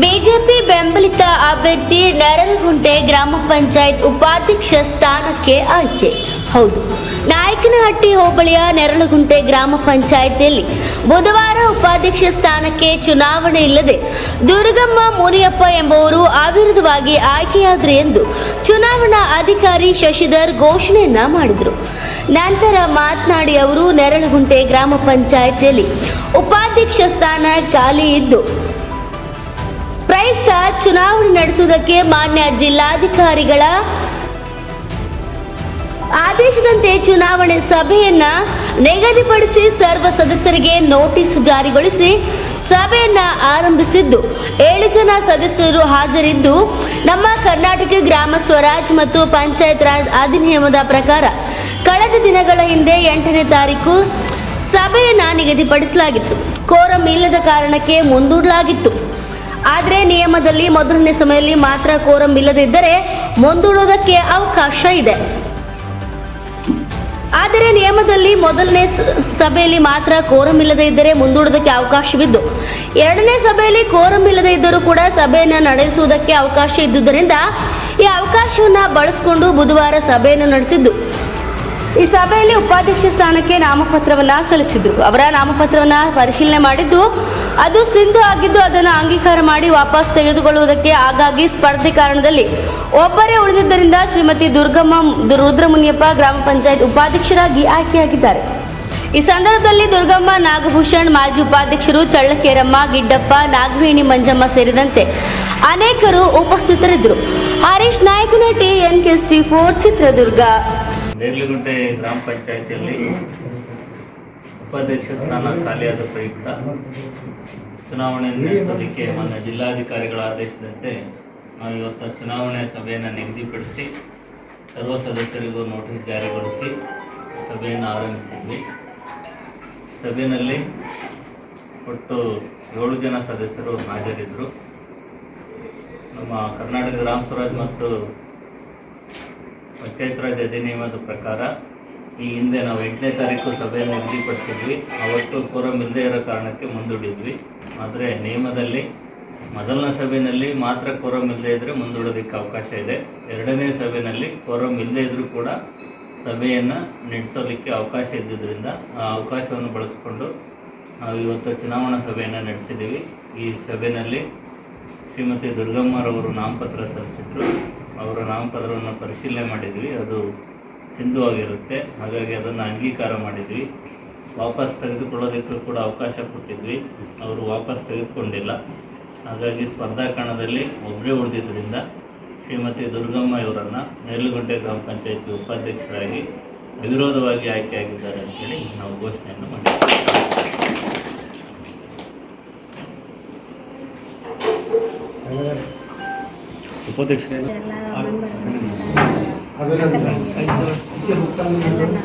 BJP ಬೆಂಬಲಿತ ಅಭ್ಯರ್ಥಿ ನರಲಗುಂಟೆ ಗ್ರಾಮ ಪಂಚಾಯತ್ ಉಪಾಧ್ಯಕ್ಷ ಸ್ಥಾನಕ್ಕೆ ಆಯ್ಕೆ. ಹೌದು, ನಾಯಕನಹಟ್ಟಿ ಹೋಬಳಿಯ ನೆರಳುಗುಂಟೆ ಗ್ರಾಮ ಪಂಚಾಯತಿಯಲ್ಲಿ ಬುಧವಾರ ಉಪಾಧ್ಯಕ್ಷ ಸ್ಥಾನಕ್ಕೆ ಚುನಾವಣೆ ಇಲ್ಲದೆ ದುರ್ಗಮ್ಮ ಮುನಿಯಪ್ಪ ಎಂಬುವರು ಅವಿರೋಧವಾಗಿ ಆಯ್ಕೆಯಾದರು ಎಂದು ಚುನಾವಣಾ ಅಧಿಕಾರಿ ಶಶಿಧರ್ ಘೋಷಣೆಯನ್ನ ಮಾಡಿದರು. ನಂತರ ಮಾತನಾಡಿ ಅವರು ನೆರಳುಗುಂಟೆ ಗ್ರಾಮ ಪಂಚಾಯತಿಯಲ್ಲಿ ಉಪಾಧ್ಯಕ್ಷ ಸ್ಥಾನ ಖಾಲಿ ಇದ್ದು ಪ್ರಯುಕ್ತ ಚುನಾವಣೆ ನಡೆಸುವುದಕ್ಕೆ ಮಾನ್ಯ ಜಿಲ್ಲಾಧಿಕಾರಿಗಳ ಆದೇಶದಂತೆ ಚುನಾವಣೆ ಸಭೆಯನ್ನ ನಿಗದಿಪಡಿಸಿ ಸರ್ವ ಸದಸ್ಯರಿಗೆ ನೋಟಿಸ್ ಜಾರಿಗೊಳಿಸಿ ಸಭೆಯನ್ನ ಆರಂಭಿಸಿದ್ದು. ಏಳು ಜನ ಸದಸ್ಯರು ಹಾಜರಿದ್ದು. ನಮ್ಮ ಕರ್ನಾಟಕ ಗ್ರಾಮ ಸ್ವರಾಜ್ ಮತ್ತು ಪಂಚಾಯತ್ ರಾಜ್ ಅಧಿನಿಯಮದ ಪ್ರಕಾರ ಕಳೆದ ದಿನಗಳ ಹಿಂದೆ ಎಂಟನೇ ತಾರೀಕು ಸಭೆಯನ್ನ ನಿಗದಿಪಡಿಸಲಾಗಿತ್ತು. ಕೋರಂ ಇಲ್ಲದ ಕಾರಣಕ್ಕೆ ಮುಂದೂಡಲಾಗಿತ್ತು. ಆದರೆ ನಿಯಮದಲ್ಲಿ ಮೊದಲನೇ ಸಮಯದಲ್ಲಿ ಮಾತ್ರ ಕೋರಂ ಇಲ್ಲದಿದ್ದರೆ ಮುಂದೂಡೋದಕ್ಕೆ ಅವಕಾಶ ಇದೆ. ಆದರೆ ನಿಯಮದಲ್ಲಿ ಮೊದಲನೇ ಸಭೆಯಲ್ಲಿ ಮಾತ್ರ ಕೋರಂ ಇಲ್ಲದೆ ಇದ್ದರೆ ಮುಂದೂಡೋದಕ್ಕೆ ಅವಕಾಶವಿದ್ದು. ಎರಡನೇ ಸಭೆಯಲ್ಲಿ ಕೋರಂ ಇಲ್ಲದೆ ಇದ್ದರೂ ಕೂಡ ಸಭೆಯನ್ನು ನಡೆಸುವುದಕ್ಕೆ ಅವಕಾಶ ಇದ್ದುದರಿಂದ ಈ ಅವಕಾಶವನ್ನು ಬಳಸಿಕೊಂಡು ಬುಧವಾರ ಸಭೆಯನ್ನು ನಡೆಸಿದ್ದು. ಈ ಸಭೆಯಲ್ಲಿ ಉಪಾಧ್ಯಕ್ಷ ಸ್ಥಾನಕ್ಕೆ ನಾಮಪತ್ರವನ್ನ ಸಲ್ಲಿಸಿದ್ರು. ಅವರ ನಾಮಪತ್ರವನ್ನ ಪರಿಶೀಲನೆ ಮಾಡಿದ್ದು ಅದು ಸಿಂಧು ಆಗಿದ್ದು ಅದನ್ನು ಅಂಗೀಕಾರ ಮಾಡಿ ವಾಪಸ್ ತೆಗೆದುಕೊಳ್ಳುವುದಕ್ಕೆ ಆಗಾಗಿ ಸ್ಪರ್ಧೆ ಕಾರಣದಲ್ಲಿ ಒಬ್ಬರೇ ಉಳಿದಿದ್ದರಿಂದ ಶ್ರೀಮತಿ ದುರ್ಗಮ್ಮ ರುದ್ರಮುನಿಯಪ್ಪ ಗ್ರಾಮ ಪಂಚಾಯತ್ ಉಪಾಧ್ಯಕ್ಷರಾಗಿ ಆಯ್ಕೆಯಾಗಿದ್ದಾರೆ. ಈ ಸಂದರ್ಭದಲ್ಲಿ ದುರ್ಗಮ್ಮ, ನಾಗಭೂಷಣ್, ಮಾಜಿ ಉಪಾಧ್ಯಕ್ಷರು ಚಳ್ಳಕೇರಮ್ಮ, ಗಿಡ್ಡಪ್ಪ, ನಾಗವೇಣಿ, ಮಂಜಮ್ಮ ಸೇರಿದಂತೆ ಅನೇಕರು ಉಪಸ್ಥಿತರಿದ್ದರು. Harish Nayakanahatti N K four Chitradurga. ಗ್ರಾಮ ಪಂಚಾಯತಿಯಲ್ಲಿ ಉಪಾಧ್ಯಕ್ಷ ಸ್ಥಾನ ಖಾಲಿಯಾದ ಪ್ರಯುಕ್ತ ಚುನಾವಣೆ ನಡೆಸೋದಕ್ಕೆ ಮಾನ್ಯ ಜಿಲ್ಲಾಧಿಕಾರಿಗಳ ಆದೇಶದಂತೆ ನಾವು ಇವತ್ತು ಚುನಾವಣೆ ಸಭೆಯನ್ನು ನಿಗದಿಪಡಿಸಿ ಸರ್ವ ಸದಸ್ಯರಿಗೂ ನೋಟಿಸ್ ಜಾರಿಗೊಳಿಸಿ ಸಭೆಯನ್ನು ಆರಂಭಿಸಿದ್ವಿ. ಸಭೆಯಲ್ಲಿ ಒಟ್ಟು ಏಳು ಜನ ಸದಸ್ಯರು ಹಾಜರಿದ್ದರು. ನಮ್ಮ ಕರ್ನಾಟಕ ಗ್ರಾಮ ಸ್ವರಾಜ್ ಮತ್ತು ಪಂಚಾಯತ್ ರಾಜ್ ಅಧಿನಿಯಮದ ಪ್ರಕಾರ ಈ ಹಿಂದೆ ನಾವು ಎಂಟನೇ ತಾರೀಕು ಸಭೆಯನ್ನು ನಿಗದಿಪಡಿಸಿದ್ವಿ. ಅವತ್ತು ಕೋರಂ ಇಲ್ಲದೇ ಇರೋ ಕಾರಣಕ್ಕೆ ಮುಂದೂಡಿದ್ವಿ. ಆದರೆ ನಿಯಮದಲ್ಲಿ ಮೊದಲನೇ ಸಭೆಯಲ್ಲಿ ಮಾತ್ರ ಕೋರಂ ಇಲ್ಲದೇ ಇದ್ದರೆ ಮುಂದೂಡೋದಕ್ಕೆ ಅವಕಾಶ ಇದೆ. ಎರಡನೇ ಸಭೆಯಲ್ಲಿ ಕೋರಂ ಇಲ್ಲದೇ ಇದ್ದರೂ ಕೂಡ ಸಭೆಯನ್ನು ನಡೆಸೋದಕ್ಕೆ ಅವಕಾಶ ಇದ್ದಿದ್ದರಿಂದ ಆ ಅವಕಾಶವನ್ನು ಬಳಸಿಕೊಂಡು ನಾವು ಇವತ್ತು ಚುನಾವಣಾ ಸಭೆಯನ್ನು ನಡೆಸಿದ್ದೀವಿ. ಈ ಸಭೆಯಲ್ಲಿ ಶ್ರೀಮತಿ ದುರ್ಗಮ್ಮರವರು ನಾಮಪತ್ರ ಸಲ್ಲಿಸಿದರು. ಅವರ ನಾಮಪತ್ರವನ್ನು ಪರಿಶೀಲನೆ ಮಾಡಿದ್ವಿ. ಅದು ಸಿಂಧುವಾಗಿರುತ್ತೆ. ಹಾಗಾಗಿ ಅದನ್ನು ಅಂಗೀಕಾರ ಮಾಡಿದ್ವಿ. ವಾಪಸ್ ತೆಗೆದುಕೊಳ್ಳೋದಕ್ಕೂ ಕೂಡ ಅವಕಾಶ ಕೊಟ್ಟಿದ್ವಿ. ಅವರು ವಾಪಸ್ ತೆಗೆದುಕೊಂಡಿಲ್ಲ. ಹಾಗಾಗಿ ಸ್ಪರ್ಧಾ ಕಣದಲ್ಲಿ ಒಬ್ಬರೇ ಉಳಿದಿದ್ದರಿಂದ ಶ್ರೀಮತಿ ದುರ್ಗಮ್ಮ ಇವರನ್ನು ನೇರ್ಲುಗುಂಟೆ ಗ್ರಾಮ ಪಂಚಾಯತಿ ಉಪಾಧ್ಯಕ್ಷರಾಗಿ ಅವಿರೋಧವಾಗಿ ಆಯ್ಕೆಯಾಗಿದ್ದಾರೆ ಅಂತೇಳಿ ನಾವು ಘೋಷಣೆಯನ್ನು ಮಾಡಿದ್ವಿ. ಉಪಾಧ್ಯಕ್ಷರೇ? 왜냐면은 아, 이따가이따 가.